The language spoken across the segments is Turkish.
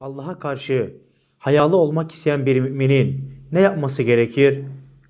Allah'a karşı hayalı olmak isteyen bir müminin ne yapması gerekir?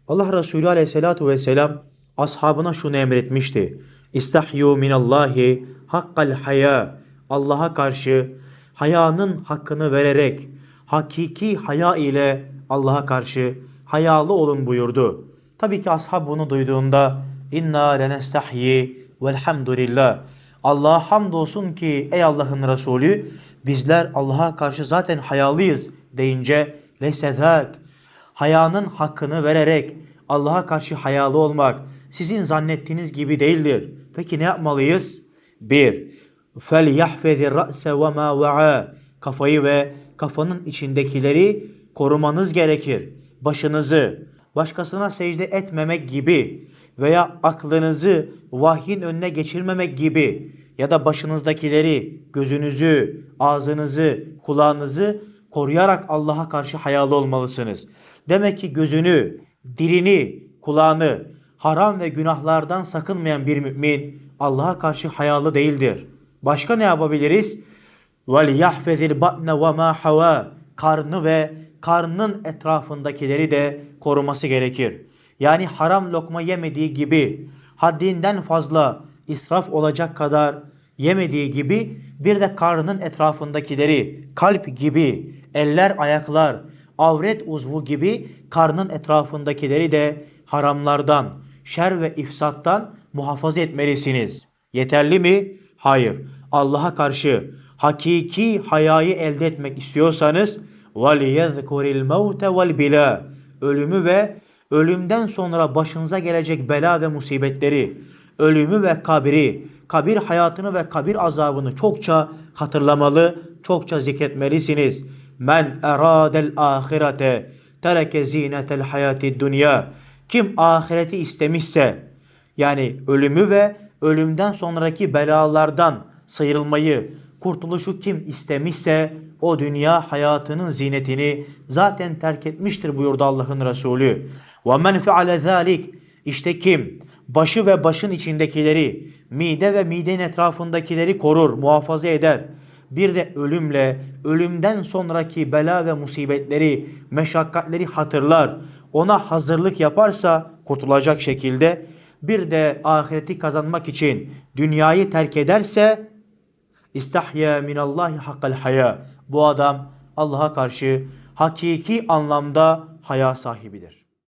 Allah Resulü aleyhissalatu vesselam ashabına şunu emretmişti. İstahyu minallahi hakkal haya. Allah'a karşı hayanın hakkını vererek hakiki haya ile Allah'a karşı hayalı olun buyurdu. Tabii ki ashab bunu duyduğunda inna lenestahyi velhamdülillah. Allah'a hamdolsun ki ey Allah'ın Resulü bizler Allah'a karşı zaten hayalıyız deyince lesezak hayanın hakkını vererek Allah'a karşı hayalı olmak sizin zannettiğiniz gibi değildir. Peki ne yapmalıyız? 1. Fel yahfezi ra'se ve ma va'a. Kafayı ve kafanın içindekileri korumanız gerekir. Başınızı başkasına secde etmemek gibi veya aklınızı vahyin önüne geçirmemek gibi ya da başınızdakileri, gözünüzü, ağzınızı, kulağınızı koruyarak Allah'a karşı hayalı olmalısınız. Demek ki gözünü, dilini, kulağını haram ve günahlardan sakınmayan bir mümin Allah'a karşı hayalı değildir. Başka ne yapabiliriz? وَلْيَحْفَذِ الْبَطْنَ وَمَا حَوَى Karnı ve karnının etrafındakileri de koruması gerekir. Yani haram lokma yemediği gibi haddinden fazla israf olacak kadar yemediği gibi bir de karnının etrafındakileri kalp gibi, eller, ayaklar, avret uzvu gibi karnın etrafındakileri de haramlardan, şer ve ifsattan muhafaza etmelisiniz. Yeterli mi? Hayır. Allah'a karşı hakiki hayayı elde etmek istiyorsanız وَلِيَذْكُرِ الْمَوْتَ وَالْبِلَى Ölümü ve ölümden sonra başınıza gelecek bela ve musibetleri, ölümü ve kabri, kabir hayatını ve kabir azabını çokça hatırlamalı, çokça zikretmelisiniz. Men eradel ahirete tereke zinetel hayati dünya. Kim ahireti istemişse yani ölümü ve ölümden sonraki belalardan sıyrılmayı, kurtuluşu kim istemişse o dünya hayatının zinetini zaten terk etmiştir buyurdu Allah'ın Resulü. Ve men feale zalik işte kim başı ve başın içindekileri, mide ve midenin etrafındakileri korur, muhafaza eder. Bir de ölümle, ölümden sonraki bela ve musibetleri, meşakkatleri hatırlar. Ona hazırlık yaparsa kurtulacak şekilde bir de ahireti kazanmak için dünyayı terk ederse İstahya minallahi hakkal haya. Bu adam Allah'a karşı hakiki anlamda haya sahibidir.